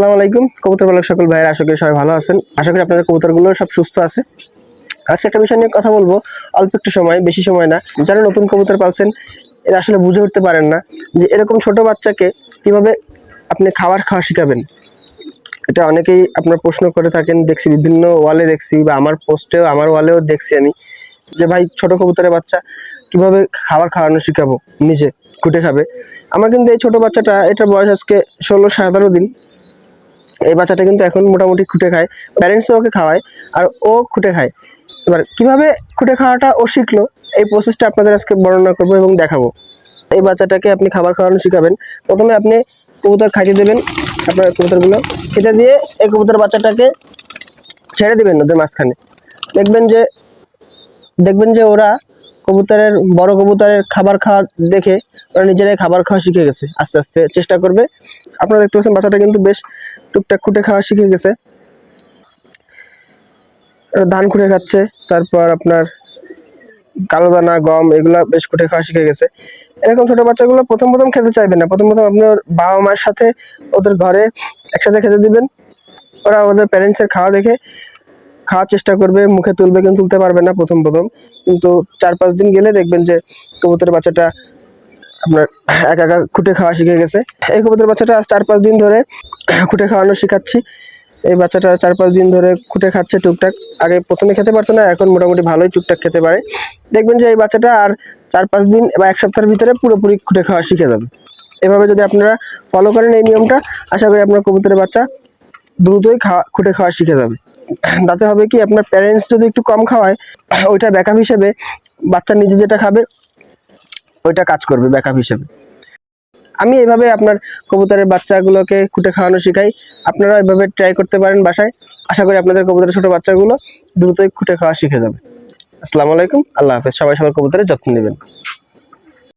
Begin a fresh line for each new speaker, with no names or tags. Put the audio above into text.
আসসালামু আলাইকুম। কবুতর পালক সকল ভাইয়ের, আশা করি সবাই ভালো আছেন। আশা করি আপনাদের কবুতরগুলো সব সুস্থ আছে। আজকে একটা বিষয় নিয়ে কথা বলব, অল্প একটু সময়, বেশি সময় না। যারা নতুন কবুতর পালছেন, এরা আসলে বুঝে উঠতে পারেন না যে এরকম ছোট বাচ্চাকে কীভাবে আপনি খাবার খাওয়া শিখাবেন। এটা অনেকেই আপনার প্রশ্ন করে থাকেন, দেখছি বিভিন্ন ওয়ালে দেখছি বা আমার পোস্টেও, আমার ওয়ালেও দেখছি আমি যে, ভাই, ছোট কবুতরের বাচ্চা কীভাবে খাবার খাওয়ানো শিখাবো? নিজে, খুঁটে খাবে? আমার কিন্তু এই ছোট বাচ্চাটা, এটার বয়স আজকে ষোলো, সতেরো দিন। এই বাচ্চাটা কিন্তু এখন মোটামুটি খুঁটে খায়। প্যারেন্টসও ওকে খাওয়ায় আর ও খুঁটে খায়। এবার কীভাবে খুঁটে খাওয়াটা ও শিখলো, এই প্রসেসটা আপনাদের আজকে বর্ণনা করব এবং দেখাবো। এই বাচ্চাটাকে আপনি খাবার খাওয়ানো শিখাবেন। প্রথমে আপনি কবুতর খাইয়ে দেবেন, আপনার কবুতরগুলো। খেতে দিয়ে এই কবুতর বাচ্চাটাকে ছেড়ে দেবেন ওদের মাঝখানে। দেখবেন যে দেখবেন যে ওরা কবুতরের, বড় কবুতরের খাবার খাওয়া দেখে ওরা নিজেরাই খাবার খাওয়া শিখে গেছে। আস্তে আস্তে চেষ্টা করবে। আপনারা দেখতে পাচ্ছেন বাচ্চাটা কিন্তু বেশ টুকটাক খুঁটে খাওয়া শিখে গেছে। ধান খুঁটে খাচ্ছে, তারপর আপনার কালো দানা, গম, এগুলা বেশ খুঁটে খাওয়া শিখে গেছে। এরকম ছোট বাচ্চাগুলো প্রথম প্রথম খেতে চাইবে না। প্রথম প্রথম আপনার বাবা মায়ের সাথে ওদের ঘরে একসাথে খেতে দিবেন। ওরা ওদের প্যারেন্টসের খাওয়া দেখে খাওয়ার চেষ্টা করবে, মুখে তুলবে কিন্তু তুলতে পারবে না প্রথম প্রথম। কিন্তু চার পাঁচ দিন গেলে দেখবেন যে কবুতরের বাচ্চাটা আপনার একা একা খুঁটে খাওয়া শিখে গেছে। এই কবুতরের বাচ্চাটা চার পাঁচ দিন ধরে খুঁটে খাওয়ানো শেখাচ্ছি। এই বাচ্চাটা চার পাঁচ দিন ধরে খুঁটে খাচ্ছে টুকটাক। আগে প্রথমে খেতে পারতো না, এখন মোটামুটি ভালোই টুকটাক খেতে পারে। দেখবেন যে এই বাচ্চাটা আর চার পাঁচ দিন বা এক সপ্তাহের ভিতরে পুরোপুরি খুঁটে খাওয়া শিখে যাবে। এভাবে যদি আপনারা ফলো করেন এই নিয়মটা, আশা করি আপনার কবুতরের বাচ্চা দ্রুতই খাওয়া, খুঁটে খাওয়া শিখে যাবে। তাতে হবে কি আপনার প্যারেন্টস যদি একটু কম খাওয়ায়, ওইটা ব্যাকআপ হিসেবে বাচ্চা নিজে যেটা খাবে, ওইটা কাজ করবে ব্যাকআপ হিসেবে। আমি এভাবে আপনার কবুতরের বাচ্চাগুলোকে খুঁটে খাওয়ানো শেখাই। আপনারা এভাবে ট্রাই করতে পারেন বাসায়। আশা করি আপনাদের কবুতরের ছোট বাচ্চাগুলো দ্রুতই খুঁটে খাওয়া শিখে যাবে। আসসালামু আলাইকুম, আল্লাহ হাফেজ। সবাই সবার কবুতরের যত্ন নেবেন।